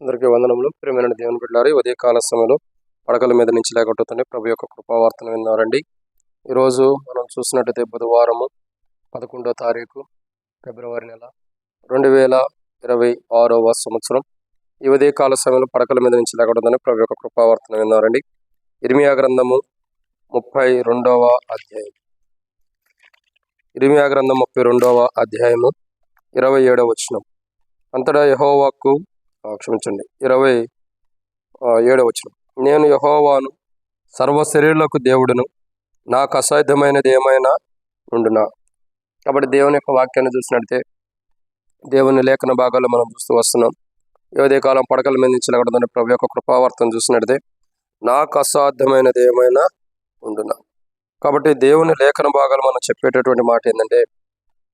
అందరికీ వందనములు. ప్రేమైన దేవుని బిడ్డారు ఉదయ కాల సమయంలో పడకల మీద నుంచి లేకొట్టుతుంది ప్రభు యొక్క కృపావార్తను విన్నారండి. ఈరోజు మనం చూసినట్టయితే బుధవారము పదకొండో తారీఖు ఫిబ్రవరి నెల రెండు వేల ఇరవై ఆరవ సంవత్సరం. ఈ ఉదయ కాల సమయంలో పడకల మీద నుంచి లేకపోతుందని ప్రభు యొక్క కృపావార్తను విన్నారండి. ఇర్మియా గ్రంథము ముప్పై రెండవ అధ్యాయం. ఇర్మియా గ్రంథం ముప్పై రెండవ అధ్యాయము ఇరవై ఏడవ వచనం. అంతటా యహోవాకు క్షమించండి. ఇరవై ఏడవ వచ్చిన నేను యహోవాను సర్వ శరీరులకు దేవుడును నాకు అసాధ్యమైనది ఏమైనా ఉండునా? కాబట్టి దేవుని యొక్క వాక్యాన్ని చూసినట్టే దేవుని లేఖన భాగాల్లో మనం చూస్తూ వస్తున్నాం. ఏదే కాలం పడకల మీద నుంచి లేకూడదని ప్రభు యొక్క కృపావార్తం చూసినట్టే నాకు అసాధ్యమైనది ఏమైనా ఉండునా? కాబట్టి దేవుని లేఖన భాగాలు మనం చెప్పేటటువంటి మాట ఏంటంటే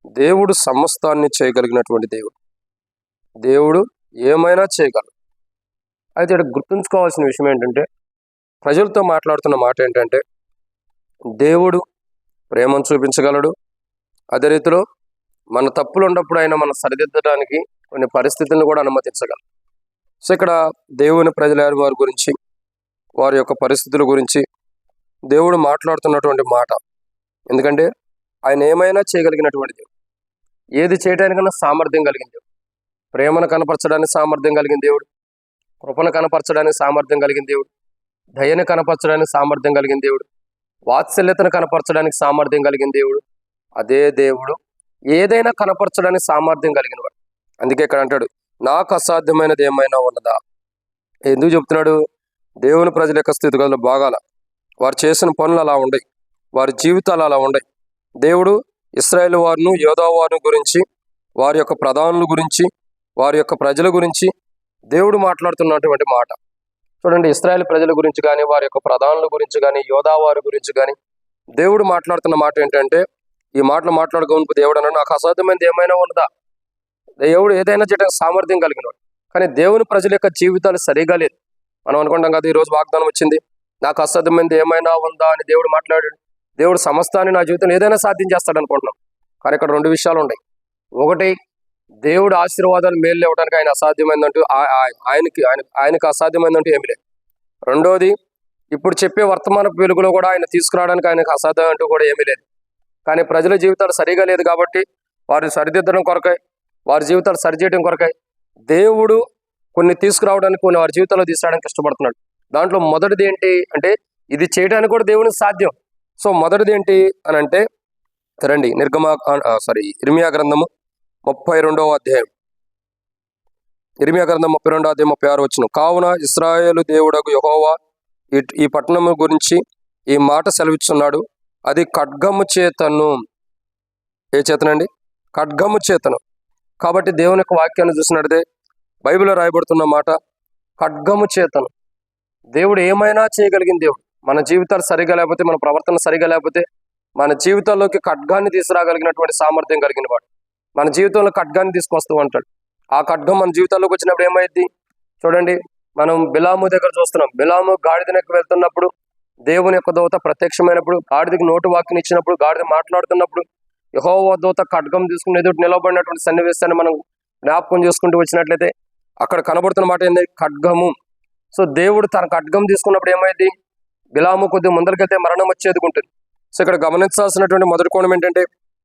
దేవుడు సమస్తాన్ని చేయగలిగినటువంటి దేవుడు. దేవుడు ఏమైనా చేయగలరు. అయితే ఇక్కడ గుర్తుంచుకోవాల్సిన విషయం ఏంటంటే ప్రజలతో మాట్లాడుతున్న మాట ఏంటంటే దేవుడు ప్రేమను చూపించగలడు. అదే రీతిలో మన తప్పులు ఉన్నప్పుడు ఆయన మనం సరిదిద్దడానికి కొన్ని పరిస్థితులను కూడా అనుమతించగలరు సో ఇక్కడ దేవుని ప్రజలు వారి గురించి వారి యొక్క పరిస్థితుల గురించి దేవుడు మాట్లాడుతున్నటువంటి మాట. ఎందుకంటే ఆయన ఏమైనా చేయగలిగినటువంటి దేవుడు ఏది చేయడానికన్నా సామర్థ్యం కలిగింది. ప్రేమను కనపరచడానికి సామర్థ్యం కలిగిన దేవుడు. కృపను కనపరచడానికి సామర్థ్యం కలిగిన దేవుడు. దయను కనపరచడానికి సామర్థ్యం కలిగిన దేవుడు. వాత్సల్యతను కనపరచడానికి సామర్థ్యం కలిగిన దేవుడు. అదే దేవుడు. ఏదైనా కనపరచడానికి సామర్థ్యం కలిగిన వాడు అందుకే ఇక్కడ అంటాడు నాకు అసాధ్యమైనది ఏమైనా ఉన్నదా? ఎందుకు చెప్తున్నాడు? దేవుని ప్రజల యొక్క స్థితిగతులు బాగాల. వారు చేసిన పనులు అలా ఉండయి వారి జీవితాలు అలా ఉండయి దేవుడు ఇస్రాయేల్ వారిను యోధా వారిని గురించి వారి యొక్క ప్రధానుల గురించి వారి యొక్క ప్రజల గురించి దేవుడు మాట్లాడుతున్నటువంటి మాట. చూడండి ఇస్రాయేల్ ప్రజల గురించి కానీ వారి యొక్క ప్రధానుల గురించి కానీ యోధా వారి గురించి కానీ దేవుడు మాట్లాడుతున్న మాట ఏంటంటే ఈ మాటలు మాట్లాడుకోనుకు దేవుడు అన్నాడు నాకు అసాధ్యమైనది ఏమైనా ఉన్నదా? దేవుడు ఏదైనా చేయడానికి సామర్థ్యం కలిగినాడు. కానీ దేవుని ప్రజల యొక్క జీవితాలు సరిగా లేదు. మనం అనుకుంటాం కదా ఈరోజు వాగ్దానం వచ్చింది నాకు అసాధ్యమైనది ఏమైనా ఉందా? అని దేవుడు మాట్లాడాడు. దేవుడు సమస్తాన్ని నా జీవితంలో ఏదైనా సాధ్యం చేస్తాడు అనుకుంటున్నాం. కానీ ఇక్కడ రెండు విషయాలు ఉన్నాయి. ఒకటి దేవుడు ఆశీర్వాదాలు మేలు లేవడానికి ఆయన అసాధ్యమైందంటూ ఆయనకి ఆయన ఆయనకు అసాధ్యమైందంటూ ఏమి లేదు. రెండోది ఇప్పుడు చెప్పే వర్తమాన వెలుగులో కూడా ఆయన తీసుకురావడానికి ఆయనకు అసాధ్యం అంటూ కూడా ఏమీ లేదు. కానీ ప్రజల జీవితాలు సరిగా లేదు కాబట్టి వారిని సరిదిద్దడం కొరకై వారి జీవితాలు సరిచేయడం కొరకై దేవుడు కొన్ని తీసుకురావడానికి కొన్ని వారి జీవితంలో తీసుకురావడానికి ఇష్టపడుతున్నాడు. దాంట్లో మొదటిది ఏంటి అంటే ఇది చేయడానికి కూడా దేవునికి సాధ్యం. సో మొదటిది ఏంటి అని అంటే రండి నిర్గమ సారీ ఇర్మియా గ్రంథము ముప్పై రెండవ అధ్యాయం. ఇరిమియా గ్రంథం ముప్పై రెండవ అధ్యాయం ముప్పై ఆరు వచ్చిన కావున ఇస్రాయేలు దేవుడకు యహోవా ఈ- ఈ పట్టణము గురించి ఈ మాట సెలవిస్తున్నాడు అది ఖడ్గము చేతను. ఏ చేతనండి? ఖడ్గము చేతను. కాబట్టి దేవుని యొక్క వాక్యాన్ని చూసినట్టే బైబిల్లో రాయబడుతున్న మాట ఖడ్గము చేతను. దేవుడు ఏమైనా చేయగలిగిన దేవుడు. మన జీవితాలు సరిగా లేకపోతే మన ప్రవర్తన సరిగా లేకపోతే మన జీవితాల్లోకి ఖడ్గాన్ని తీసుకురాగలిగినటువంటి సామర్థ్యం కలిగిన వాడు. మన జీవితంలో ఖడ్గాన్ని తీసుకొస్తూ ఉంటాడు. ఆ ఖడ్గం మన జీవితంలోకి వచ్చినప్పుడు ఏమైంది చూడండి మనం బిలాము దగ్గర చూస్తున్నాం. బిలాము గాడిదనకు వెళ్తున్నప్పుడు దేవుని యొక్క దూత ప్రత్యక్షమైనప్పుడు గాడిదకి నోటు వాక్యం ఇచ్చినప్పుడు గాడిద మాట్లాడుతున్నప్పుడు యహోవ దూత ఖడ్గం తీసుకుని ఎదుటి నిలబడినటువంటి సన్నివేశాన్ని మనం జ్ఞాపకం చేసుకుంటూ వచ్చినట్లయితే అక్కడ కనబడుతున్న మాట ఏంది? ఖడ్గము. సో దేవుడు తన ఖడ్గం తీసుకున్నప్పుడు ఏమైంది బిలాము కొద్దిగా ముందరికెళ్తే మరణం వచ్చేది ఉంటుంది. సో ఇక్కడ గమనించాల్సినటువంటి మొదటి కోణం ఏంటంటే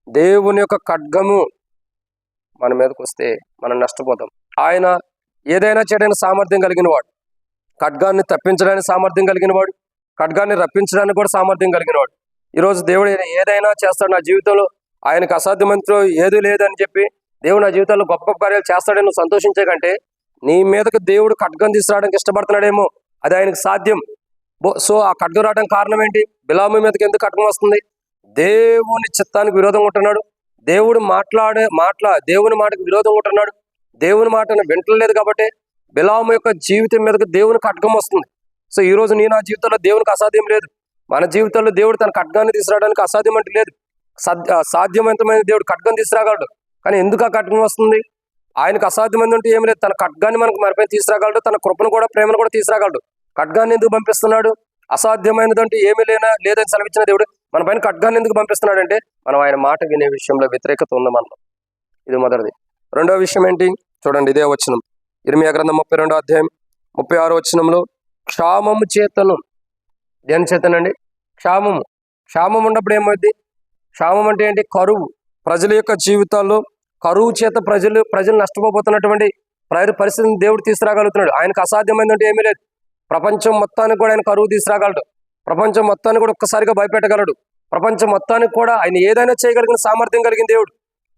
దేవుని యొక్క ఖడ్గము మన మీదకి వస్తే మనం నష్టపోతాం. ఆయన ఏదైనా చేయడానికి సామర్థ్యం కలిగిన వాడు ఖడ్గాన్ని తప్పించడానికి సామర్థ్యం కలిగిన వాడు ఖడ్గాన్ని రప్పించడానికి కూడా సామర్థ్యం కలిగిన వాడు. ఈరోజు దేవుడు ఏదైనా చేస్తాడు నా జీవితంలో ఆయనకు అసాధ్యమంతో ఏది లేదని చెప్పి దేవుడు నా జీవితంలో గొప్ప కార్యాలు చేస్తాడని నువ్వు సంతోషించే కంటే నీ మీదకు దేవుడు ఖడ్గం తీసుకురావడానికి ఇష్టపడుతున్నాడేమో అది ఆయనకు సాధ్యం. సో ఆ ఖడ్గం రావడానికి కారణం ఏంటి? బిలాము మీదకి ఎందుకు ఖడ్గం వస్తుంది? దేవుని చిత్తానికి విరోధంగా ఉంటున్నాడు. దేవుడు మాట్లాడే మాట్లా దేవుని మాటకు విరోధం ఉంటున్నాడు దేవుని మాటను వింటలేదు కాబట్టి బిలాము యొక్క జీవితం మీదకు దేవుని ఖడ్గం వస్తుంది. సో ఈ రోజు నేను నా జీవితంలో దేవునికి అసాధ్యం లేదు. మన జీవితంలో దేవుడు తన ఖడ్గాన్ని తీసుకురావడానికి అసాధ్యం అంటే లేదు. సాధ్యవంతమైన దేవుడు ఖడ్గం తీసుకురాగలడు. కానీ ఎందుకు ఆ ఖడ్గం వస్తుంది? ఆయనకు అసాధ్యమైంది ఉంటే ఏం లేదు. తన ఖడ్గాన్ని మనకు మనపై తీసుకురాగలడు. తన కృపను కూడా ప్రేమను కూడా తీసుకురాగలడు. ఖడ్గాన్ని ఎందుకు పంపిస్తున్నాడు? అసాధ్యమైనదంటే ఏమీ లేనా? లేదని సెలవిచ్చిన దేవుడు మన పైన ఖడ్గాన్ని ఎందుకు పంపిస్తున్నాడంటే మనం ఆయన మాట వినే విషయంలో వ్యతిరేకత ఉంది మనం ఇది మొదటిది. రెండో విషయం ఏంటి? చూడండి ఇదే వచనం. ఇరిమియా గ్రంథం ముప్పై రెండో అధ్యాయం ముప్పై ఆరో వచనంలో క్షామము చేతను. దేని చేతనండి? క్షామము. క్షామం ఉన్నప్పుడు ఏమవుద్ది క్షామం అంటే ఏంటి? కరువు. ప్రజల యొక్క జీవితాల్లో కరువు చేత ప్రజలు ప్రజలు నష్టపోతున్నటువంటి ప్ర- పరిస్థితిని దేవుడు తీసుకురాగలుగుతున్నాడు. ఆయనకు అసాధ్యమైందంటే ఏమీ లేదు. ప్రపంచం మొత్తానికి కూడా ఆయన కరువు తీసుకురాగలడు. ప్రపంచం మొత్తాన్ని కూడా ఒక్కసారిగా భయపెట్టగలడు. ప్రపంచం మొత్తానికి కూడా ఆయన ఏదైనా చేయగలిగిన సామర్థ్యం కలిగిన దేవుడు.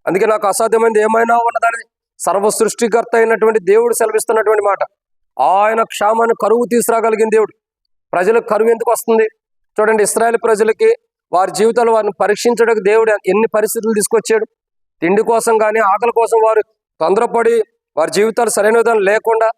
అందుకే నాకు అసాధ్యమైనది ఏమైనా ఉన్నదని సర్వ సృష్టికర్త అయినటువంటి దేవుడు సెలవిస్తున్నటువంటి మాట. ఆయన క్షామాన్ని కరువు తీసుకురాగలిగిన దేవుడు. ప్రజలకు కరువు ఎందుకు వస్తుంది? చూడండి ఇస్రాయల్ ప్రజలకి వారి జీవితాలు వారిని పరీక్షించడానికి దేవుడు ఎన్ని పరిస్థితులు తీసుకొచ్చాడు? తిండి కోసం కానీ ఆకలి కోసం వారు తొందరపడి వారి జీవితాలు సరైన విధానం లేకుండా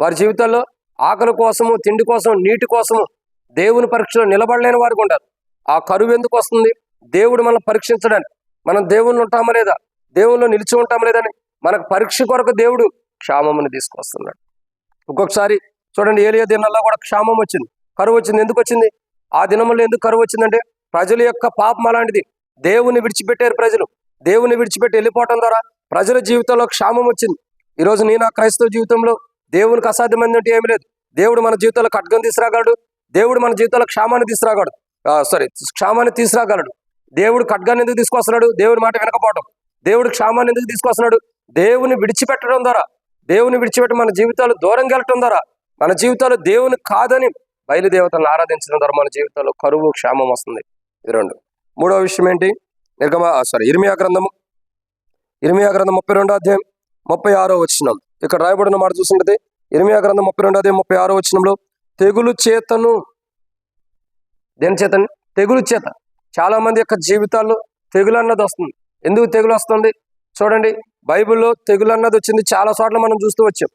వారి జీవితాల్లో ఆకలి కోసము తిండి కోసం నీటి కోసము దేవుని పరీక్షలో నిలబడలేని వారికి ఉంటారు ఆ కరువు ఎందుకు వస్తుంది? దేవుడు మనల్ని పరీక్షించడానికి మనం దేవుళ్ళు ఉంటామా లేదా? దేవుళ్ళు నిలిచి ఉంటామా లేదని మనకు పరీక్ష కొరకు దేవుడు క్షామమును తీసుకొస్తున్నాడు. ఒక్కొక్కసారి చూడండి ఏలియా దినాల్లో కూడా క్షామం వచ్చింది. కరువు వచ్చింది. ఎందుకు వచ్చింది? ఆ దినములో ఎందుకు కరువు వచ్చిందంటే ప్రజల యొక్క పాపం అలాంటిది. దేవుని విడిచిపెట్టారు ప్రజలు. దేవుని విడిచిపెట్టి వెళ్ళిపోవటం ద్వారా ప్రజల జీవితంలో క్షామం వచ్చింది. ఈరోజు నేను ఆ క్రైస్తవ జీవితంలో దేవునికి అసాధ్యమైంది ఏమి లేదు. దేవుడు మన జీవితంలో ఖడ్గం తీసుకురాగలడు. దేవుడు మన జీవితంలో క్షామాన్ని తీసుకురాగలడు. సారీ క్షామాన్ని తీసుకురాగలడు. దేవుడు ఖడ్గాన్ని ఎందుకు తీసుకొస్తున్నాడు దేవుడి మాట వినకపోవడం. దేవుడు క్షామాన్ని ఎందుకు తీసుకొస్తున్నాడు దేవుని విడిచిపెట్టడం ద్వారా. దేవుని విడిచిపెట్టి మన జీవితాలు దూరం వెళ్ళటం ద్వారా. మన జీవితాలు దేవుని కాదని బయలుదేవతలను ఆరాధించడం ద్వారా మన జీవితంలో కరువు క్షామం వస్తుంది. ఇది రెండు. మూడవ విషయం ఏంటి? నిర్గమ సారీ ఇర్మియా గ్రంథము. ఇర్మియా గ్రంథం ముప్పై రెండో అధ్యాయం ముప్పై ఆరో వచనం. ఇక్కడ రాయబడిన మాట చూస్తుంటే ఇర్మియా గ్రంథం ముప్పై రెండో అధ్యాయం ముప్పై ఆరో వచ్చినంలో తెగులు చేతను దేని చేతని? తెగులు చేత. చాలా మంది యొక్క జీవితాల్లో తెగులు అన్నది వస్తుంది. ఎందుకు తెగులు వస్తుంది? చూడండి బైబిల్లో తెగులు అన్నది వచ్చింది. చాలా చోట్ల మనం చూస్తూ వచ్చాం.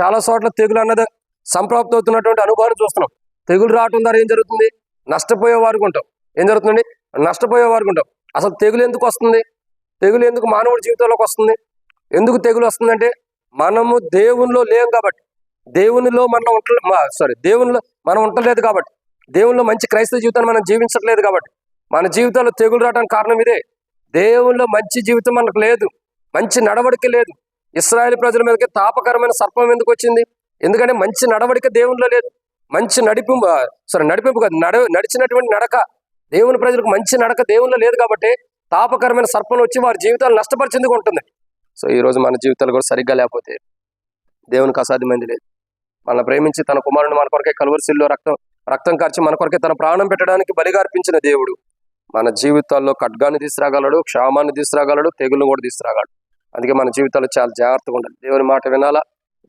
చాలా చోట్ల తెగులు అన్నది సంప్రాప్తి అవుతున్నటువంటి అనుభవాన్ని చూస్తున్నాం. తెగులు రావటం ద్వారా ఏం జరుగుతుంది? నష్టపోయే వారికి ఉంటాం. ఏం జరుగుతుంది? నష్టపోయే వారికి ఉంటాం. అసలు తెగులు ఎందుకు వస్తుంది? తెగులు ఎందుకు మానవుడి జీవితంలోకి వస్తుంది? ఎందుకు తెగులు వస్తుందంటే మనము దేవునిలో లేం కాబట్టి. దేవునిలో మనం ఉంట సారీ దేవునిలో మనం ఉండలేదు కాబట్టి దేవునిలో మంచి క్రైస్తవ జీవితాన్ని మనం జీవించట్లేదు కాబట్టి మన జీవితాల్లో తెగులు రావడానికి కారణం ఇదే. దేవునిలో మంచి జీవితం మనకు లేదు మంచి నడవడిక లేదు. ఇస్రాయేల్ ప్రజల మీదకి తాపకరమైన సర్పం ఎందుకు వచ్చింది? ఎందుకంటే మంచి నడవడిక దేవునిలో లేదు. మంచి నడిపింపు సారీ నడిపింపు కాదు నడ నడిచినటువంటి నడక దేవుని ప్రజలకు మంచి నడక దేవునిలో లేదు కాబట్టి తాపకరమైన సర్పం వచ్చి వారి జీవితాలు నష్టపరిచేందుకు ఉంటుంది. సో ఈ రోజు మన జీవితాలు కూడా సరిగ్గా లేకపోతే దేవునికి అసాధ్యమైంది లేదు. మన ప్రేమించి తన కుమారుని మన కొరకే కలువరిశిల్లో రక్తం రక్తం కార్చి మన కొరకే తన ప్రాణం పెట్టడానికి బలిగా అర్పించిన దేవుడు. మన జీవితాల్లో ఖడ్గాన్ని తీసుకురాగలడు క్షామాన్ని తీసుకురాగలడు తెగులు కూడా తీసుకురాగలడు. అందుకే మన జీవితాల్లో చాలా జాగ్రత్తగా ఉండాలి. దేవుని మాట వినాలా?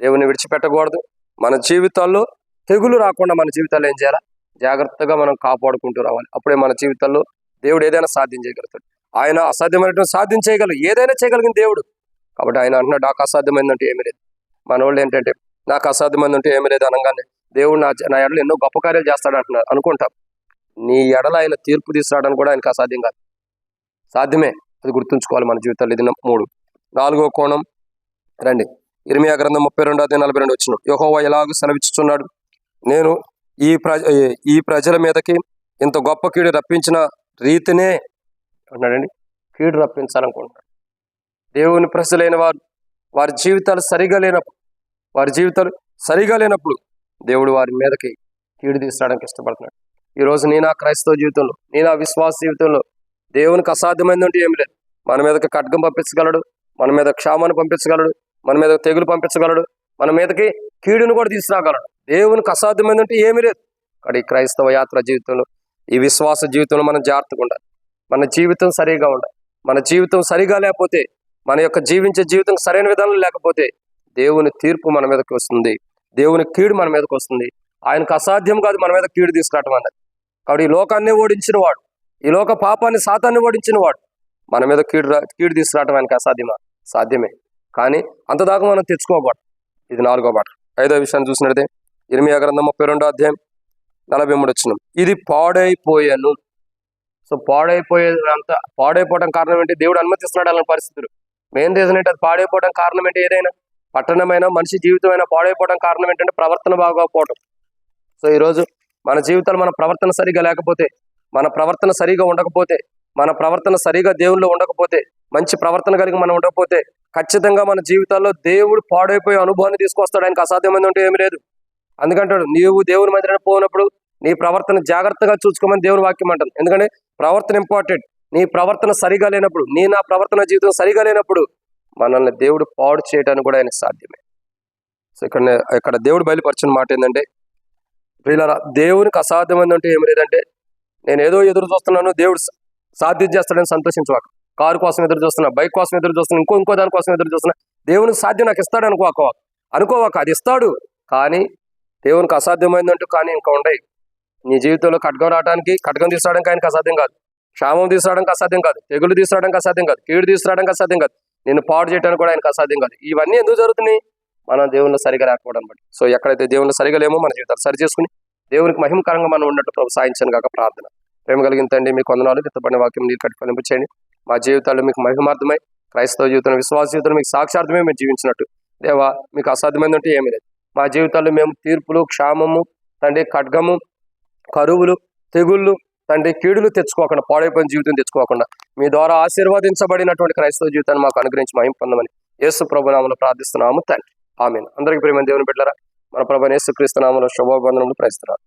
దేవుని విడిచిపెట్టకూడదు. మన జీవితాల్లో తెగులు రాకుండా మన జీవితాల్లో ఏం చేయాలా? జాగ్రత్తగా మనం కాపాడుకుంటూ రావాలి. అప్పుడే మన జీవితాల్లో దేవుడు ఏదైనా సాధ్యం చేయగలుగుతాడు. ఆయన అసాధ్యమైనటువంటి సాధ్యం చేయగలరు ఏదైనా చేయగలిగిన దేవుడు. కాబట్టి ఆయన అంటున్నాడు నాకు అసాధ్యమైందంటే ఏమీ లేదు. మన వాళ్ళు ఏంటంటే నాకు అసాధ్యమైందంటే ఏమీ లేదు అనగానే దేవుడు నా నా ఎడలు ఎన్నో గొప్ప కార్యాలు చేస్తాడు అంటున్నారు అనుకుంటాం. నీ ఎడల ఆయన తీర్పు తీసుకురావడానికి కూడా ఆయనకు అసాధ్యం కాదు. సాధ్యమే. అది గుర్తుంచుకోవాలి మన జీవితాల్లో. ఇది మూడు. నాలుగో కోణం. రండి. ఇర్మియా గ్రంథం ముప్పై రెండు అదే నలభై రెండు వచ్చిన. యహోవా ఎలాగో సెలవిచ్చుచున్నాడు? నేను ఈ ప్రజ ఈ ప్రజల మీదకి ఇంత గొప్ప కీడు రప్పించిన రీతినే అంటున్నాడండి. కీడు రప్పించాలనుకుంటున్నాడు. దేవుని ప్రజలైన వారు వారి జీవితాలు సరిగా లేనప్పుడు వారి జీవితాలు సరిగా లేనప్పుడు దేవుడు వారి మీదకి కీడు తీసుకురావడానికి ఇష్టపడుతున్నాడు. ఈరోజు నేను ఆ క్రైస్తవ జీవితంలో నేను ఆ విశ్వాస జీవితంలో దేవునికి అసాధ్యమైందంటే ఏమి లేదు. మన మీదకి ఖడ్గం పంపించగలడు మన మీద క్షామాన్ని పంపించగలడు మన మీద తెగులు పంపించగలడు మన మీదకి కీడును కూడా తీసుకురాగలడు. దేవునికి అసాధ్యమైందంటే ఏమీ లేదు. కానీ ఈ క్రైస్తవ యాత్ర జీవితంలో ఈ విశ్వాస జీవితంలో మనం జాగ్రత్తగా ఉండాలి. మన జీవితం సరిగా ఉండాలి. మన జీవితం సరిగా లేకపోతే మన యొక్క జీవించే జీవితం సరైన విధానం లేకపోతే దేవుని తీర్పు మన మీదకి వస్తుంది. దేవుని కీడు మన మీదకి వస్తుంది. ఆయనకు అసాధ్యం కాదు మన మీద కీడు తీసుకురావటం అన్నది. కాబట్టి ఈ లోకాన్ని ఓడించిన వాడు ఈ లోక పాపాన్ని సాతాన్ని ఓడించిన వాడు మన మీద కీడు రా- కీడు తీసుకురావటం ఆయనకు అసాధ్యమా? సాధ్యమే. కానీ అంతదాకా మనం తెచ్చుకోకూడదు. ఇది నాలుగో మాట ఐదో విషయాన్ని చూసినట్టే ఇరిమియా గ్రంథం ముప్పై రెండో అధ్యాయం నలభై మూడు వచ్చిన. ఇది పాడైపోయాను. సో పాడైపోయేదంతా పాడైపోవడం కారణం ఏంటి? దేవుడు అనుమతిస్తున్నాడు అలాంటి పరిస్థితులు. మెయిన్ రీజన్ ఏంటి? అది పాడైపోవడం కారణం ఏంటి? ఏదైనా పట్టణమైన మనిషి జీవితమైన పాడైపోవడం కారణం ఏంటంటే ప్రవర్తన బాగోకపోవడం సో ఈరోజు మన జీవితాలు మన ప్రవర్తన సరిగా లేకపోతే మన ప్రవర్తన సరిగా ఉండకపోతే మన ప్రవర్తన సరిగా దేవుల్లో ఉండకపోతే మంచి ప్రవర్తన కలిగి మనం ఉండకపోతే ఖచ్చితంగా మన జీవితాల్లో దేవుడు పాడైపోయే అనుభవాన్ని తీసుకొస్తాడు. ఆయనకు అసాధ్యమైంది ఉంటే ఏమి లేదు. అందుకంటాడు నీవు దేవుని మందిరానికి పోయినప్పుడు నీ ప్రవర్తన జాగ్రత్తగా చూసుకోమని దేవుని వాక్యం అంటుంది. ఎందుకంటే ప్రవర్తన ఇంపార్టెంట్ నీ ప్రవర్తన సరిగా లేనప్పుడు నీ నా ప్రవర్తన జీవితం సరిగా లేనప్పుడు మనల్ని దేవుడు పాడు చేయడానికి కూడా ఆయన సాధ్యమే. సో ఇక్కడ ఇక్కడ దేవుడు బయలుపరిచిన మాట ఏంటంటే ప్రియులారా దేవునికి అసాధ్యమైంది అంటే ఏమి లేదంటే నేను ఏదో ఎదురు చూస్తున్నాను దేవుడు సాధ్యం చేస్తాడని సంతోషించవాక. కారు కోసం ఎదురు చూస్తున్నా బైక్ కోసం ఎదురు చూస్తున్నా ఇంకో ఇంకో దానికోసం ఎదురు చూస్తున్నా దేవునికి సాధ్యం నాకు ఇస్తాడు అనుకోక అనుకోవాక అది ఇస్తాడు. కానీ దేవునికి అసాధ్యమైందంటూ కానీ ఇంకా ఉండయి. నీ జీవితంలో ఖడ్గం రావడానికి ఖడ్గం తీసుకురావడానికి ఆయనకు అసాధ్యం కాదు. క్షామం తీసుకురావడానికి అసాధ్యం కాదు. తెగులు తీసుకురావడానికి అసాధ్యం కాదు. కీడు తీసుకురావడానికి అసాధ్యం కాదు. నేను పాడు చేయడానికి కూడా ఆయనకు అసాధ్యం కాదు. ఇవన్నీ ఎందుకు జరుగుతున్నాయి? మనం దేవుళ్ళు సరిగా రాకపోవడం బట్టి. సో ఎక్కడైతే దేవుళ్ళు సరిగా లేమో మన జీవితాలు సరి చేసుకుని దేవునికి మహిమకరంగా మనం ఉన్నట్టు ప్రభు సాయించాను కాక ప్రార్థన. ప్రేమ కలిగిందండి మీకు వందనాలు. విత్తబడిన వాక్యం నీళ్ళు కట్టి ఫలింపు మా జీవితాల్లో మీకు మహిమార్థమై క్రైస్తవ జీవితం విశ్వాస జీవితం మీకు సాక్షార్థమే మేము జీవించినట్టు. దేవా మీకు అసాధ్యమైందంటే ఏమీ లేదు. మా జీవితాల్లో మేము తీర్పులు క్షామము తండ్రి ఖడ్గము కరువులు తెగుళ్ళు తండ్రి కీడులు తెచ్చుకోకుండా పాడైపోయిన జీవితం తెచ్చుకోకుండా మీ ద్వారా ఆశీర్వదించబడినటువంటి క్రైస్తవ జీవితాన్ని మాకు అనుగ్రహించి మహిం పొందమని యేసు ప్రభునామలు ప్రార్థిస్తున్నాము తండ్రి. ఆమె అందరికీ ప్రేమ దేవుని బిడ్డలారా మన ప్రభు యేసు క్రీస్తు నామలో శుభబంధనములు ప్రయిస్తున్నారు